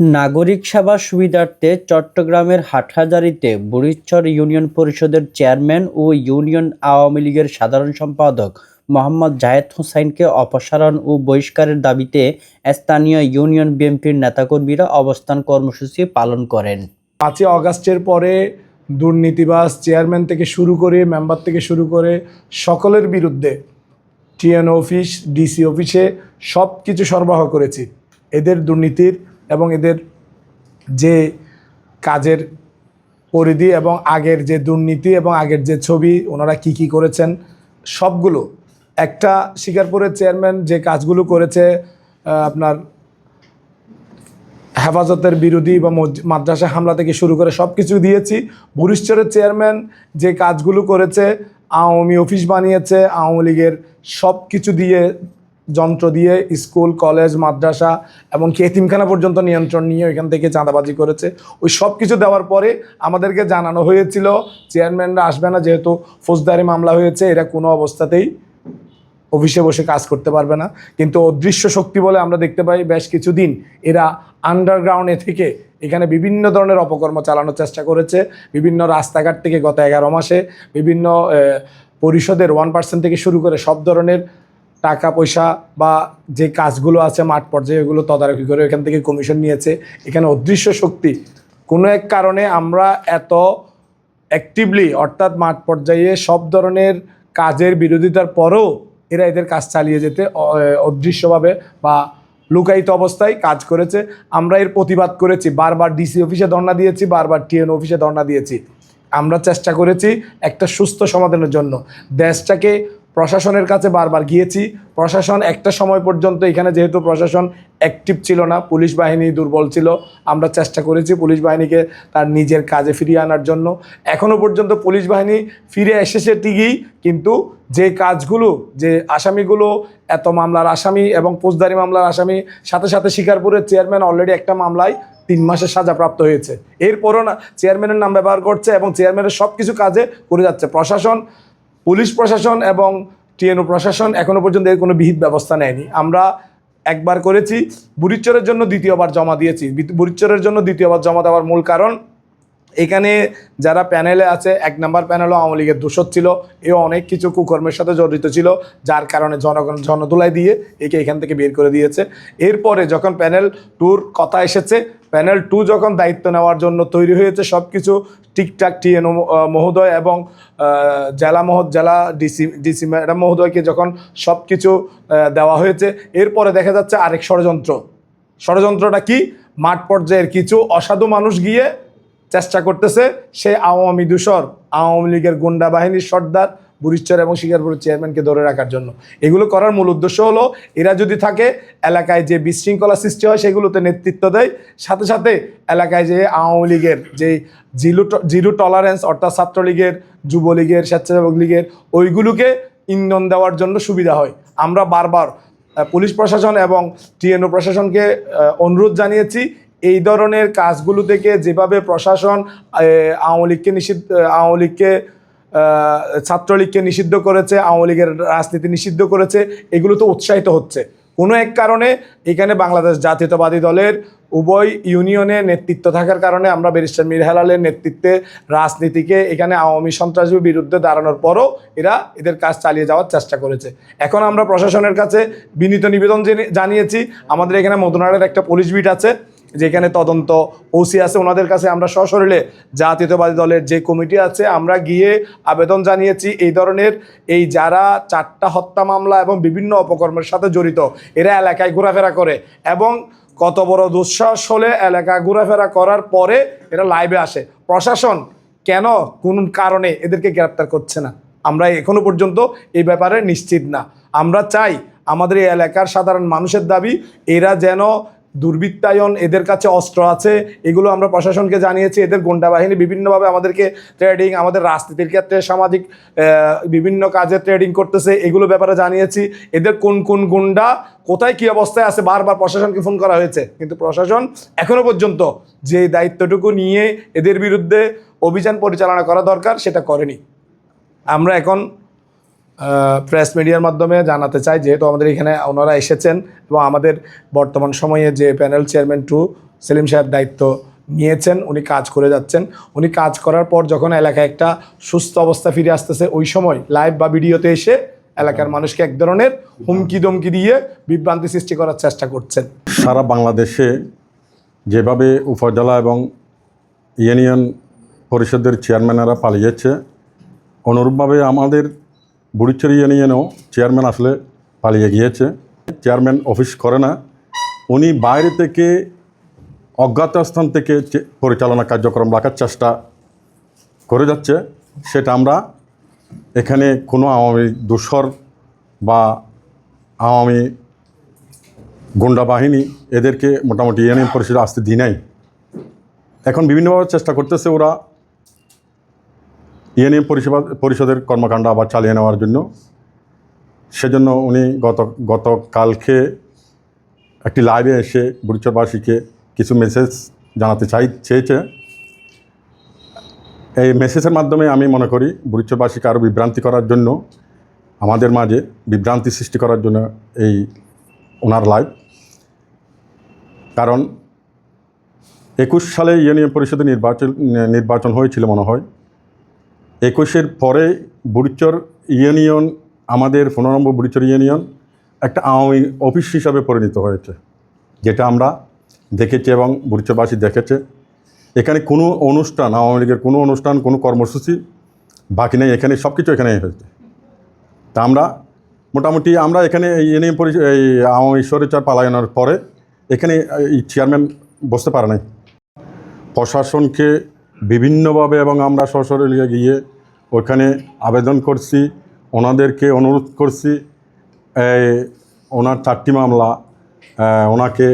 নাগরিক সেবা সুবিধার্থে চট্টগ্রামের হাটহাজারীতে বুড়িচর ইউনিয়ন পরিষদের চেয়ারম্যান ও ইউনিয়ন আওয়ামী লীগের সাধারণ সম্পাদক মোহাম্মদ জাহেদ হোসাইনকে অপসারণ ও বহিষ্কারের দাবিতে স্থানীয় ইউনিয়ন বিএনপির নেতাকর্মীরা অবস্থান কর্মসূচি পালন করেন। পাঁচই অগাস্টের পরে দুর্নীতিবাস চেয়ারম্যান থেকে শুরু করে মেম্বার থেকে শুরু করে সকলের বিরুদ্ধে টিএন অফিস, ডিসি অফিসে সব কিছু সরবরাহ করেছি। এদের দুর্নীতির এবং এদের যে কাজের পরিধি এবং আগের যে দুর্নীতি এবং আগের যে ছবি, ওনারা কি কি করেছেন, সবগুলো। একটা শিকারপুরের চেয়ারম্যান যে কাজগুলো করেছে আপনার হেফাজতের বিরোধী বা মাদ্রাসা হামলা থেকে শুরু করে সব কিছু দিয়েছি। বুরিশ্বরের চেয়ারম্যান যে কাজগুলো করেছে, আওয়ামী অফিস বানিয়েছে, আওয়ামী লীগের সব কিছু দিয়ে যন্ত্র দিয়ে স্কুল, কলেজ, মাদ্রাসা, এমনকি এতিমখানা পর্যন্ত নিয়ন্ত্রণ নিয়ে ওইখান থেকে চাঁদাবাজি করেছে। ওই সব কিছু দেওয়ার পরে আমাদেরকে জানানো হয়েছিল, চেয়ারম্যানরা আসবে না যেহেতু ফৌজদারি মামলা হয়েছে, এরা কোনো অবস্থাতেই অফিসে বসে কাজ করতে পারবে না। কিন্তু অদৃশ্য শক্তি বলে আমরা দেখতে পাই, বেশ কিছুদিন এরা আন্ডারগ্রাউন্ডে থেকে এখানে বিভিন্ন ধরনের অপকর্ম চালানোর চেষ্টা করেছে। বিভিন্ন রাস্তাঘাট থেকে গত এগারো মাসে বিভিন্ন পরিষদের ওয়ান পার্সেন্ট থেকে শুরু করে সব ধরনের টাকা পয়সা বা যে কাজগুলো আছে মাঠ পর্যায়ে, এগুলো তদারকি করে এখান থেকে কমিশন নিয়েছে। এখানে অদৃশ্য শক্তি, কোনো এক কারণে আমরা এত অ্যাক্টিভলি অর্থাৎ মাঠ পর্যায়ে সব ধরনের কাজের বিরোধিতার পরেও এরা এদের কাজ চালিয়ে যেতে অদৃশ্যভাবে বা লুকায়িত অবস্থায় কাজ করেছে। আমরা এর প্রতিবাদ করেছি, বারবার ডিসি অফিসে ধর্ণা দিয়েছি, বারবার টিএন অফিসে ধর্ণা দিয়েছি। আমরা চেষ্টা করেছি একটা সুস্থ সমাধানের জন্য। দেশটাকে প্রশাসনের কাছে বারবার গিয়েছি। প্রশাসন একটা সময় পর্যন্ত এখানে যেহেতু প্রশাসন অ্যাক্টিভ ছিল না, পুলিশ বাহিনী দুর্বল ছিল, আমরা চেষ্টা করেছি পুলিশ বাহিনীকে তার নিজের কাজে ফিরিয়ে আনার জন্য। এখনও পর্যন্ত পুলিশ বাহিনী ফিরে এসেছে ঠিকই, কিন্তু যে কাজগুলো, যে আসামিগুলো, এত মামলার আসামি এবং ফৌজদারি মামলার আসামি, সাথে সাথে শিকারপুরের চেয়ারম্যান অলরেডি একটা মামলায় তিন মাসের সাজা প্রাপ্ত হয়েছে। এরপরও না, চেয়ারম্যানের নাম ব্যবহার করছে এবং চেয়ারম্যানের সব কিছু কাজে করে যাচ্ছে। প্রশাসন পুলিশ প্রশাসন এবং টিএনও প্রশাসন এখনও পর্যন্ত এর কোনো বিহিত ব্যবস্থা নেয়নি। আমরা একবার করেছি, বুড়িচ্চরের জন্য দ্বিতীয়বার জমা দিয়েছি। বি- বুড়িচ্চরের জন্য দ্বিতীয়বার জমা দেওয়ার মূল কারণ, এখানে যারা প্যানেলে আছে, এক নাম্বার প্যানেলও আওয়ামী লীগের দোষর ছিল, এও অনেক কিছু কুকর্মের সাথে জড়িত ছিল, যার কারণে জনগণ জনদোলাই দিয়ে একে এখান থেকে বের করে দিয়েছে। এরপরে যখন প্যানেল টুর কথা এসেছে প্যানেল টু যখন দায়িত্ব নেওয়ার জন্য তৈরি হয়েছে সব কিছু ঠিকঠাক টিএনও মহোদয় এবং জেলা মহ, জেলা ডিসি ডিসি ম্যাডাম মহোদয়কে যখন সব কিছু দেওয়া হয়েছে, এরপরে দেখা যাচ্ছে আরেক ষড়যন্ত্র। ষড়যন্ত্রটা কি? মাঠ পর্যায়ের কিছু অসাধু মানুষ গিয়ে চেষ্টা করতেছে, সে আওয়ামী দূষর, আওয়ামী লীগের গুন্ডা বাহিনীর সর্দার বুরিশ্বর এবং শিকারপুর চেয়ারম্যানকে ধরে রাখার জন্য। এগুলো করার মূল উদ্দেশ্য হলো, এরা যদি থাকে, এলাকায় যে বিশৃঙ্খলা সৃষ্টি হয় সেগুলোতে নেতৃত্ব দেয়। সাথে সাথে এলাকায় যে আওয়ামী লীগের যে জিরো জিরো টলারেন্স অর্থাৎ ছাত্রলীগের, যুবলীগের, স্বেচ্ছাসেবক লীগের, ওইগুলোকে ইন্ধন দেওয়ার জন্য সুবিধা হয়। আমরা বারবার পুলিশ প্রশাসন এবং টিএনও প্রশাসনকে অনুরোধ জানিয়েছি, এই ধরনের কাজগুলো থেকে যেভাবে প্রশাসন আওয়ামী লীগকে নিষিদ্ধ, আওয়ামী লীগকে ছাত্রলীগকে নিষিদ্ধ করেছে, আওয়ামী লীগের রাজনীতি নিষিদ্ধ করেছে, এগুলো তো উৎসাহিত হচ্ছে। কোনো এক কারণে এখানে বাংলাদেশ জাতীয়তাবাদী দলের উভয় ইউনিয়নে নেতৃত্ব থাকার কারণে আমরা ব্যারিস্টার মীর হেলালের নেতৃত্বে রাজনীতিকে এখানে আওয়ামী সন্ত্রাসীর বিরুদ্ধে দাঁড়ানোর পরও এরা এদের কাজ চালিয়ে যাওয়ার চেষ্টা করেছে। এখন আমরা প্রশাসনের কাছে বিনীত নিবেদন জেনে- জানিয়েছি, আমাদের এখানে মদনারের একটা পুলিশ বিট আছে যেখানে তদন্ত ওসি আছে, ওনাদের কাছে আমরা সশরীরে জাতীয়তাবাদী দলের যে কমিটি আছে, আমরা গিয়ে আবেদন জানিয়েছি এই ধরনের। এই যারা চারটা হত্যা মামলা এবং বিভিন্ন অপকর্মের সাথে জড়িত, এরা এলাকায় ঘোরাফেরা করে এবং কত বড় দুঃসাহস হলে এলাকা ঘোরাফেরা করার পরে এরা লাইভে আসে। প্রশাসন কেন কোন কারণে এদেরকে গ্রেপ্তার করছে না? আমরা এখনও পর্যন্ত এই ব্যাপারে নিশ্চিত না। আমরা চাই আমাদের এই এলাকার সাধারণ মানুষের দাবি, এরা যেন দুর্বৃত্তায়ন এদের কাছে অস্ত্র আছে, এগুলো আমরা প্রশাসনকে জানিয়েছি, এদের গুন্ডা বাহিনী বিভিন্নভাবে আমাদেরকে ট্রেডিং আমাদের রাজনীতির ক্ষেত্রে, সামাজিক বিভিন্ন কাজে ট্রেডিং করতেছে, এগুলো ব্যাপারে জানিয়েছি। এদের কোন কোন গুন্ডা, কোথায় কি অবস্থায় আছে, বারবার প্রশাসনকে ফোন করা হয়েছে। কিন্তু প্রশাসন এখনও পর্যন্ত যে দায়িত্বটুকু নিয়ে এদের বিরুদ্ধে অভিযান পরিচালনা করা দরকার, সেটা করেনি। আমরা এখন প্রেস মিডিয়ার মাধ্যমে জানাতে চাই, যেহেতু আমাদের এখানে ওনারা এসেছেন এবং আমাদের বর্তমান সময়ে যে প্যানেল চেয়ারম্যান টু সেলিম সাহেব দায়িত্ব নিয়েছেন, উনি কাজ করে যাচ্ছেন। উনি কাজ করার পর যখন এলাকায় একটা সুস্থ অবস্থা ফিরে আসতেছে, ওই সময় লাইভ বা ভিডিওতে এসে এলাকার মানুষকে এক ধরনের হুমকি দমকি দিয়ে বিভ্রান্তি সৃষ্টি করার চেষ্টা করছেন। সারা বাংলাদেশে যেভাবে উপজেলা এবং ইউনিয়ন পরিষদের চেয়ারম্যানেরা পালিয়েছে, অনুরূপভাবে আমাদের বুড়িচুরি ইউনিয়নেও চেয়ারম্যান আসলে পালিয়ে গিয়েছে। চেয়ারম্যান অফিস করে না। উনি বাইরে থেকে অজ্ঞাত স্থান থেকে পরিচালনা কার্যক্রম রাখার চেষ্টা করে যাচ্ছে। সেটা আমরা এখানে কোনো আওয়ামী দূষর বা আওয়ামী গুন্ডা বাহিনী এদেরকে মোটামুটি ইউনিয়ন পরিষদে আসতে দিই নাই। এখন বিভিন্নভাবে চেষ্টা করতেছে ওরা। ইউনিয়ন পরিষেবা পরিষদের কর্মকাণ্ড আবার চালিয়ে নেওয়ার জন্য। সেজন্য উনি গত, গতকালকে একটি লাইভে এসে বুড়িচরবাসীকে কিছু মেসেজ জানাতে চাই, চেয়েছে। এই মেসেজের মাধ্যমে আমি মনে করি বুড়িচরবাসীকে আরও বিভ্রান্তি করার জন্য, আমাদের মাঝে বিভ্রান্তি সৃষ্টি করার জন্য এই ওনার লাইভ। কারণ একুশ সালে ইউনিয়ন পরিষদের নির্বাচন নির্বাচন হয়েছিল মনে হয়। একুশের পরে বুড়িচর ইউনিয়ন, আমাদের পনেরো নম্বর বুড়িচর ইউনিয়ন একটা আওয়ামী অফিস হিসাবে পরিণত হয়েছে, যেটা আমরা দেখেছি এবং বুড়িচরবাসী দেখেছে। এখানে কোনো অনুষ্ঠান, আওয়ামী লীগের কোনো অনুষ্ঠান, কোনো কর্মসূচি বাকি নেই, এখানে সব কিছু এখানে হয়েছে। তা আমরা মোটামুটি আমরা এখানে ইউনিয়ন পরিষদ এই আওয়ামী স্বৈরাচার পালায়নের পরে এখানে চেয়ারম্যান বসতে পারে নাই। প্রশাসনকে বিভিন্নভাবে এবং আমরা সশরীরে গিয়ে ওখানে আবেদন করছি, ওনাদেরকে অনুরোধ করছি ওনার চারটি মামলা ওনাকে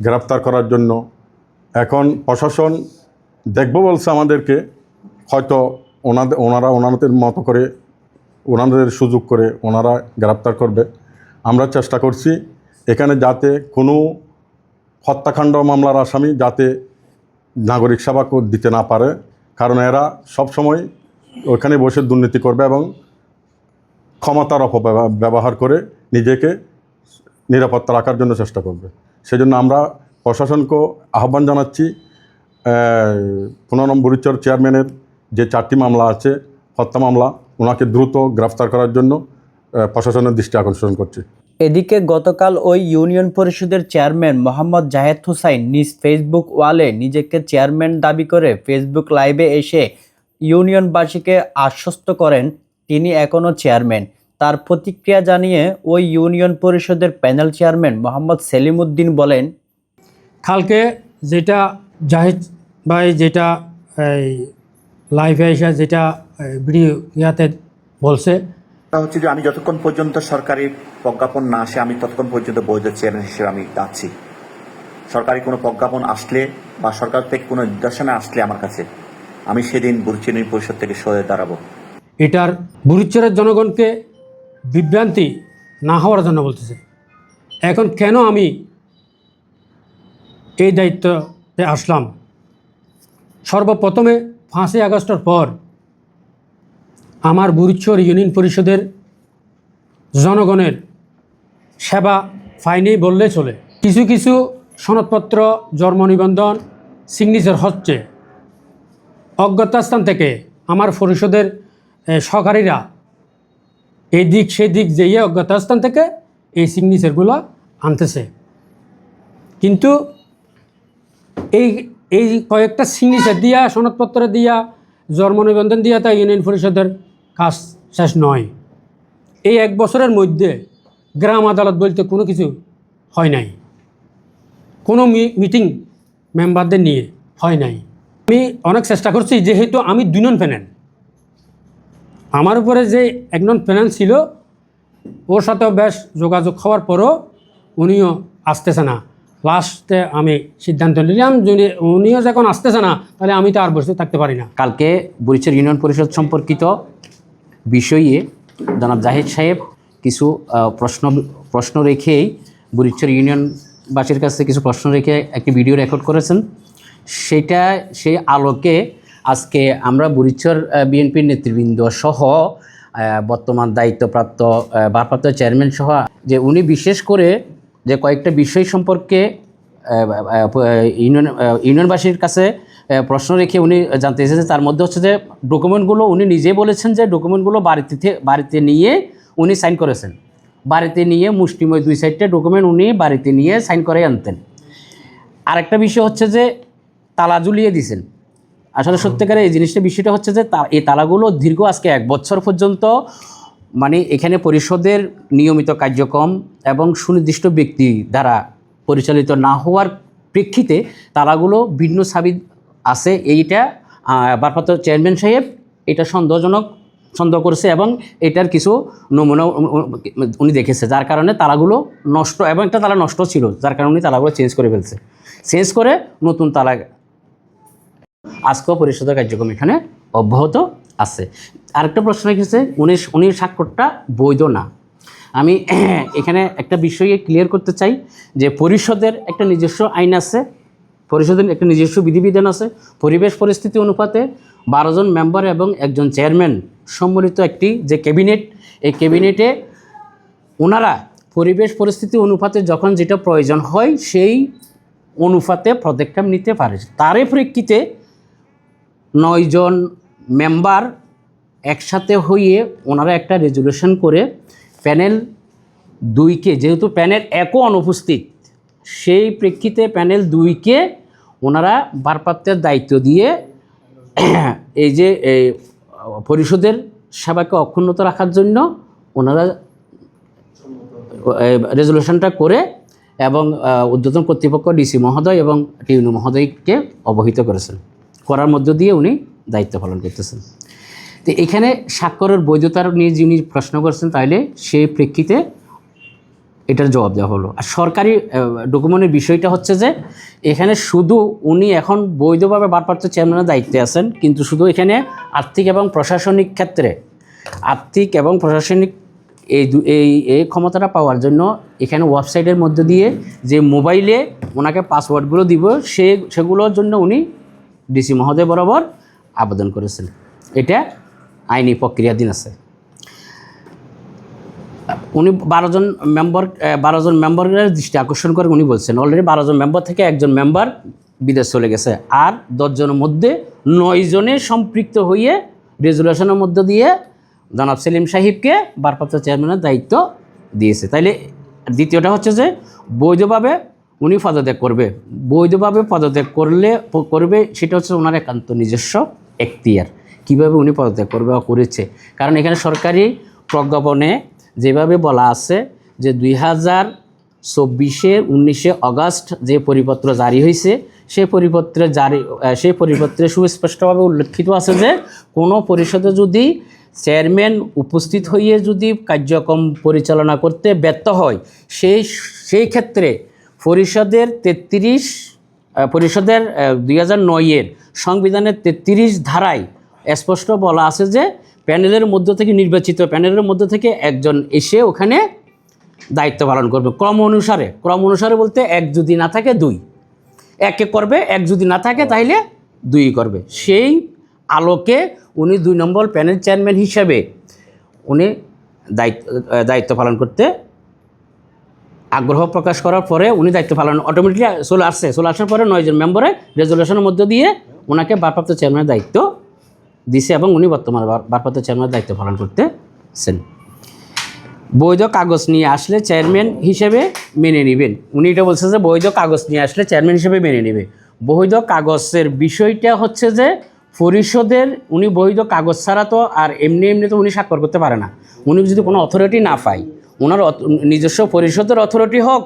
গ্রেপ্তার করার জন্য। এখন প্রশাসন দেখব বলছে আমাদেরকে, হয়তো ওনাদের ওনারা ওনাদের মতো করে, ওনাদের সুযোগ করে ওনারা গ্রেপ্তার করবে। আমরা চেষ্টা করছি এখানে যাতে কোনো হত্যাকাণ্ড মামলার আসামি যাতে নাগরিক সেবা দিতে না পারে। কারণ এরা সবসময় ওখানে বসে দুর্নীতি করবে এবং ক্ষমতার অপব্যবহার ব্যবহার করে নিজেকে নিরাপত্তা রাখার জন্য চেষ্টা করবে। সেজন্য আমরা প্রশাসনকেও আহ্বান জানাচ্ছি পনেরো নম্বর বুড়িচর চেয়ারম্যানের যে চারটি মামলা আছে, হত্যা মামলা, ওনাকে দ্রুত গ্রেফতার করার জন্য প্রশাসনের দৃষ্টি আকর্ষণ করছি। এদিকে গতকাল ওই ইউনিয়ন পরিষদের চেয়ারম্যান মোহাম্মদ জাহেদ হুসাইন নিজ ফেসবুক ওয়ালে নিজেকে চেয়ারম্যান দাবি করে ফেসবুক লাইভে এসে ইউনিয়নবাসীকে আশ্বস্ত করেন, তিনি এখনও চেয়ারম্যান। তার প্রতিক্রিয়া জানিয়ে ওই ইউনিয়ন পরিষদের প্যানেল চেয়ারম্যান মোহাম্মদ সেলিম উদ্দিন বলেন, কালকে যেটা জাহিদ ভাই যেটা, এই, লাইভে এসে যেটা ইয়াতে বলছে হচ্ছে যে আমি যতক্ষণ পর্যন্ত সরকারি প্রজ্ঞাপন না আসে, আমি ততক্ষণ পর্যন্ত বৈধ চেয়ারম্যান হিসেবে আমি যাচ্ছি। সরকারি কোনো প্রজ্ঞাপন আসলে বা সরকার থেকে কোনো নির্দেশনা আসলে আমার কাছে, আমি সেদিন বুরচিনী পরিষদ থেকে সরে দাঁড়াবো। এটার বুড়িচরের জনগণকে বিভ্রান্তি না হওয়ার জন্য বলতেছে। এখন কেন আমি এই দায়িত্বে আসলাম? সর্বপ্রথমে পাঁচই আগস্টের পর আমার বুড়িচর ইউনিয়ন পরিষদের জনগণের সেবা পাইনি বললে চলে। কিছু কিছু সনদপত্র, জন্ম নিবন্ধন সিগনেচার হচ্ছে। অজ্ঞতাস্থান থেকে আমার পরিষদের সহকারীরা এই দিক সেই দিক যেয়ে অজ্ঞতাস্থান থেকে এই সিগনেচারগুলো আনতেছে। কিন্তু এই এই কয়েকটা সিগনেচার দিয়া, সনদপত্র দিয়া, জন্ম নিবন্ধন দিয়া তা ইউনিয়ন পরিষদের কাজ শেষ নয়। এই এক বছরের মধ্যে গ্রাম আদালত বলতে কোনো কিছু হয় নাই। কোনো মিটিং মেম্বারদের নিয়ে হয় নাই। আমি অনেক চেষ্টা করছি, যেহেতু আমি দুই নন প্যানেল আমার উপরে যে এক নন প্যানেল ছিল, ওর সাথেও বেশ যোগাযোগ হওয়ার পরও উনিও আসতেছে না। লাস্টে আমি সিদ্ধান্ত নিলাম, যদি উনিও যখন আসতেছে না, তাহলে আমি তো আর বসে থাকতে পারি না। কালকে বরিচের ইউনিয়ন পরিষদ সম্পর্কিত বিষয়ে জনাব জাহিদ সাহেব কিছু প্রশ্ন প্রশ্ন রেখেই বুরিচর ইউনিয়নবাসীর কাছে কিছু প্রশ্ন রেখে একটি ভিডিও রেকর্ড করেছেন। সেটা, সেই আলোকে আজকে আমরা বুরিচর বিএনপির নেতৃবৃন্দ সহ বর্তমান দায়িত্বপ্রাপ্ত ভারপ্রাপ্ত চেয়ারম্যান সহ, যে উনি বিশেষ করে যে কয়েকটা বিষয় সম্পর্কে ইউনিয়ন ইউনিয়নবাসীর কাছে প্রশ্ন রেখে উনি জানতে এসেছে তার মধ্যে হচ্ছে যে ডকুমেন্টগুলো উনি নিজে বলেছেন যে ডকুমেন্টগুলো বাড়িতে বাড়িতে নিয়ে উনি সাইন করেছেন। বাড়িতে নিয়ে মুষ্টিময় দুই সাইডটা ডকুমেন্ট উনি বাড়িতে নিয়ে সাইন করে আনতেন। আরেকটা বিষয় হচ্ছে যে, তালা ঝুলিয়ে দিছেন আসলে সত্যিকারে এই জিনিসটা, বিষয়টা হচ্ছে যে, তা- এই তালাগুলো দীর্ঘ আজকে এক বছর পর্যন্ত মানে এখানে পরিষদের নিয়মিত কার্যক্রম এবং সুনির্দিষ্ট ব্যক্তি দ্বারা পরিচালিত না হওয়ার প্রেক্ষিতে তালাগুলো ভিন্ন সাবিদ আছে এইটা ভারপ্রাপ্ত চেয়ারম্যান সাহেব এটা সন্দেহজনক, সন্দেহ করেছে এবং এটার কিছু নমুনা উনি দেখেছে, যার কারণে তালাগুলো নষ্ট, এবং একটা তালা নষ্ট ছিল, যার কারণে উনি তালাগুলো চেঞ্জ করে ফেলছে। চেঞ্জ করে নতুন তালা আজকেও পরিষদের কার্যক্রম এখানে অব্যাহত আছে। আরেকটা প্রশ্ন রেখেছে, উনি উনি স্বাক্ষরটা বৈধ না। আমি এখানে একটা বিষয়ে ক্লিয়ার করতে চাই যে পরিষদের একটা নিজস্ব আইন আছে পরিষদের একটা নিজস্ব বিধিবিধান আছে। পরিবেশ পরিস্থিতি অনুপাতে বারো জন মেম্বার এবং একজন চেয়ারম্যান সম্মিলিত একটি যে ক্যাবিনেট, এই ক্যাবিনেটে ওনারা পরিবেশ পরিস্থিতি অনুপাতে যখন যেটা প্রয়োজন হয়, সেই অনুপাতে পদক্ষেপ নিতে পারে। তারই প্রেক্ষিতে নয়জন মেম্বার একসাথে হয়ে ওনারা একটা রেজুলেশন করে প্যানেল দুইকে, যেহেতু প্যানেল একও অনুপস্থিত সেই প্রেক্ষিতে প্যানেল দুইকে ওনারা ভারপ্রাপ্তের দায়িত্ব দিয়ে এই যে পরিষদের সেবাকে অক্ষুণ্ণত রাখার জন্য ওনারা রেজলিউশনটা করে এবং ঊর্ধ্বতন কর্তৃপক্ষ ডিসি মহোদয় এবং টিউনু মহোদয়কে অবহিত করেছেন। করার মধ্য দিয়ে উনি দায়িত্ব পালন করতেছেন। তো এখানে স্বাক্ষরের বৈধতার নিয়ে যিনি প্রশ্ন করছেন তাহলে সেই প্রেক্ষিতে এটার জবাব দেওয়া হলো। আর সরকারি ডকুমেন্টের বিষয়টা হচ্ছে যে, এখানে শুধু উনি এখন বৈধভাবে ভারপ্রাপ্ত চেয়ারম্যানের দায়িত্বে আছেন, কিন্তু শুধু এখানে আর্থিক এবং প্রশাসনিক ক্ষেত্রে, আর্থিক এবং প্রশাসনিক এই এই এই ক্ষমতাটা পাওয়ার জন্য এখানে ওয়েবসাইটের মধ্যে দিয়ে যে মোবাইলে ওনাকে পাসওয়ার্ডগুলো দিব, সে, সেগুলোর জন্য উনি ডিসি মহোদয় বরাবর আবেদন করেছেন। এটা আইনি প্রক্রিয়াধীন আছে। উনি বারো জন মেম্বার বারো জন মেম্বারের দৃষ্টি আকর্ষণ করে উনি বলছেন অলরেডি বারো জন মেম্বার থেকে একজন মেম্বার বিদেশ চলে গেছে। আর দশজনের মধ্যে নয় জনে সম্পৃক্ত হয়ে রেজুলেশনের মধ্য দিয়ে জনাব সেলিম সাহিবকে ভারপ্রাপ্ত চেয়ারম্যানের দায়িত্ব দিয়েছে। তাইলে দ্বিতীয়টা হচ্ছে যে, বৈধভাবে উনি পদত্যাগ করবে। বৈধভাবে পদত্যাগ করলে, করবে সেটা হচ্ছে ওনার একান্ত নিজস্ব এখতিয়ার। কীভাবে উনি পদত্যাগ করবে বা করেছে? কারণ এখানে সরকারি প্রজ্ঞাপনে যেভাবে বলা আছে যে দুই হাজার চব্বিশে উনিশে অগাস্ট যে পরিপত্র জারি হয়েছে সেই পরিপত্রে জারি সেই পরিপত্রে সুস্পষ্টভাবে উল্লেখিত আছে যে কোনো পরিষদে যদি চেয়ারম্যান উপস্থিত হয়ে যদি কার্যক্রম পরিচালনা করতে ব্যর্থ হয় সেই সেই ক্ষেত্রে পরিষদের তেত্রিশ পরিষদের দুই হাজার নয়ের সংবিধানের তেত্রিশ ধারায় স্পষ্ট বলা আছে যে প্যানেলের মধ্য থেকে নির্বাচিত প্যানেলের মধ্য থেকে একজন এসে ওখানে দায়িত্ব পালন করবে। ক্রম অনুসারে ক্রম অনুসারে বলতে এক যদি না থাকে, দুই। একে করবে, এক যদি না থাকে তাহলে দুই করবে। সেই আলোকে উনি দুই নম্বর প্যানেল চেয়ারম্যান হিসেবে উনি দায়িত্ব দায়িত্ব পালন করতে আগ্রহ প্রকাশ করার পরে উনি দায়িত্ব পালন অটোমেটিকলি চলে আসছে। চলে আসার পরে নয়জন মেম্বারে রেজলিউশনের মধ্য দিয়ে ওনাকে ভারপ্রাপ্ত চেয়ারম্যানের দায়িত্ব দিছে এবং উনি বর্তমানে ভারপ্রাপ্ত চেয়ারম্যানের দায়িত্ব পালন করতেছেন। বৈধ কাগজ নিয়ে আসলে চেয়ারম্যান হিসেবে মেনে নেবেন। উনি এটা বলছে যে বৈধ কাগজ নিয়ে আসলে চেয়ারম্যান হিসেবে মেনে নেবে। বৈধ কাগজের বিষয়টা হচ্ছে যে পরিষদের উনি বৈধ কাগজ ছাড়া তো আর এমনি এমনি তো উনি স্বাক্ষর করতে পারে না। উনি যদি কোনো অথরিটি না পায়, ওনার নিজস্ব পরিষদের অথরিটি হোক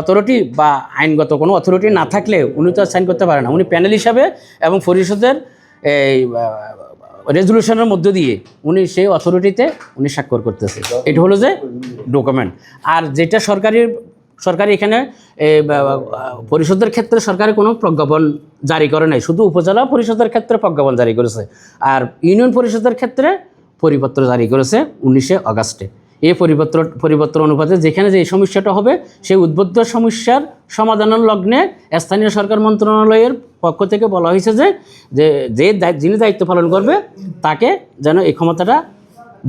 অথরিটি বা আইনগত কোনো অথরিটি না থাকলে উনি তো সাইন করতে পারে না। উনি প্যানেল হিসাবে এবং পরিষদের এই রেজলিউশনের মধ্য দিয়ে উনি সেই অথরিটিতে উনি স্বাক্ষর করতেছে। এটা হলো যে ডকুমেন্ট আর যেটা সরকারি সরকারি এখানে পরিষদের ক্ষেত্রে সরকারি কোনো প্রজ্ঞাপন জারি করে নাই। শুধু উপজেলা পরিষদের ক্ষেত্রে প্রজ্ঞাপন জারি করেছে। আর ইউনিয়ন পরিষদের ক্ষেত্রে পরিপত্র জারি করেছে উনিশে অগাস্টে এই পরিবর্তন পরিবর্তন অনুপাতে যেখানে যে এই সমস্যাটা হবে, সেই উদ্বুদ্ধ সমস্যার সমাধানের লগ্নে স্থানীয় সরকার মন্ত্রণালয়ের পক্ষ থেকে বলা হয়েছে যে যে যিনি দায়িত্ব পালন করবে, তাকে যেন এই ক্ষমতাটা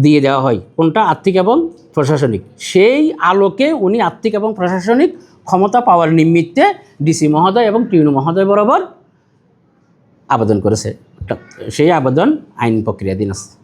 দিয়ে দেওয়া হয়। কোনটা? আর্থিক এবং প্রশাসনিক। সেই আলোকে উনি আর্থিক এবং প্রশাসনিক ক্ষমতা পাওয়ার নিমিত্তে ডিসি মহোদয় এবং টিউনু মহোদয় বরাবর আবেদন করেছে। সেই আবেদন আইন প্রক্রিয়াধীন আছে।